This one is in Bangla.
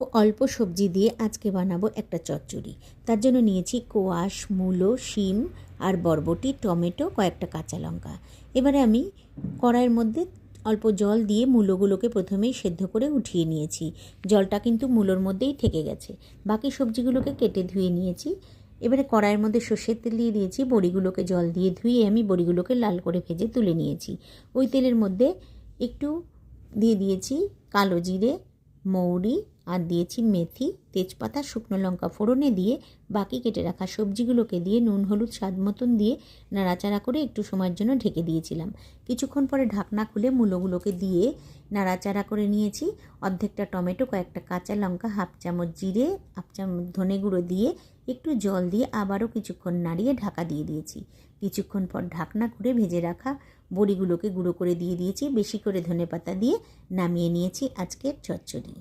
অল্প সবজি দিয়ে আজকে বানাবো একটা চচ্চড়ি। তার জন্য নিয়েছি কোয়াশ, মূলো, শিম আর বরবটি, টমেটো, কয়েকটা কাঁচা লঙ্কা। এবারে আমি কড়াইয়ের মধ্যে অল্প জল দিয়ে মূলোগুলোকে প্রথমেই সেদ্ধ করে উঠিয়ে নিয়েছি। জলটা কিন্তু মূলোর মধ্যেই থেকে গেছে। বাকি সবজিগুলোকে কেটে ধুয়ে নিয়েছি। এবারে কড়াইয়ের মধ্যে সর্ষের তেল দিয়ে দিয়েছি। বড়িগুলোকে জল দিয়ে ধুয়ে আমি বড়িগুলোকে লাল করে ভেজে তুলে নিয়েছি। ওই তেলের মধ্যে একটু দিয়ে দিয়েছি কালো জিরে, মৌরি আর দিয়েছি মেথি, তেজপাতা, শুকনো লঙ্কা ফোড়নে দিয়ে, বাকি কেটে রাখা সবজিগুলোকে দিয়ে নুন, হলুদ, স্বাদ মতন দিয়ে নাড়াচাড়া করে একটু সময়ের জন্য ঢেকে দিয়েছিলাম। কিছুক্ষণ পরে ঢাকনা খুলে মূলোগুলোকে দিয়ে নাড়াচাড়া করে নিয়েছি। অর্ধেকটা টমেটো, কয়েকটা কাঁচা লঙ্কা, হাফ চামচ জিরে, হাফ চামচ ধনে গুঁড়ো দিয়ে একটু জল দিয়ে আবারও কিছুক্ষণ নাড়িয়ে ঢাকা দিয়ে দিয়েছি। কিছুক্ষণ পর ঢাকনা করে ভেজে রাখা বড়িগুলোকে গুঁড়ো করে দিয়ে দিয়েছি। বেশি করে ধনে পাতা দিয়ে নামিয়ে নিয়েছি আজকের চচ্চড়ি।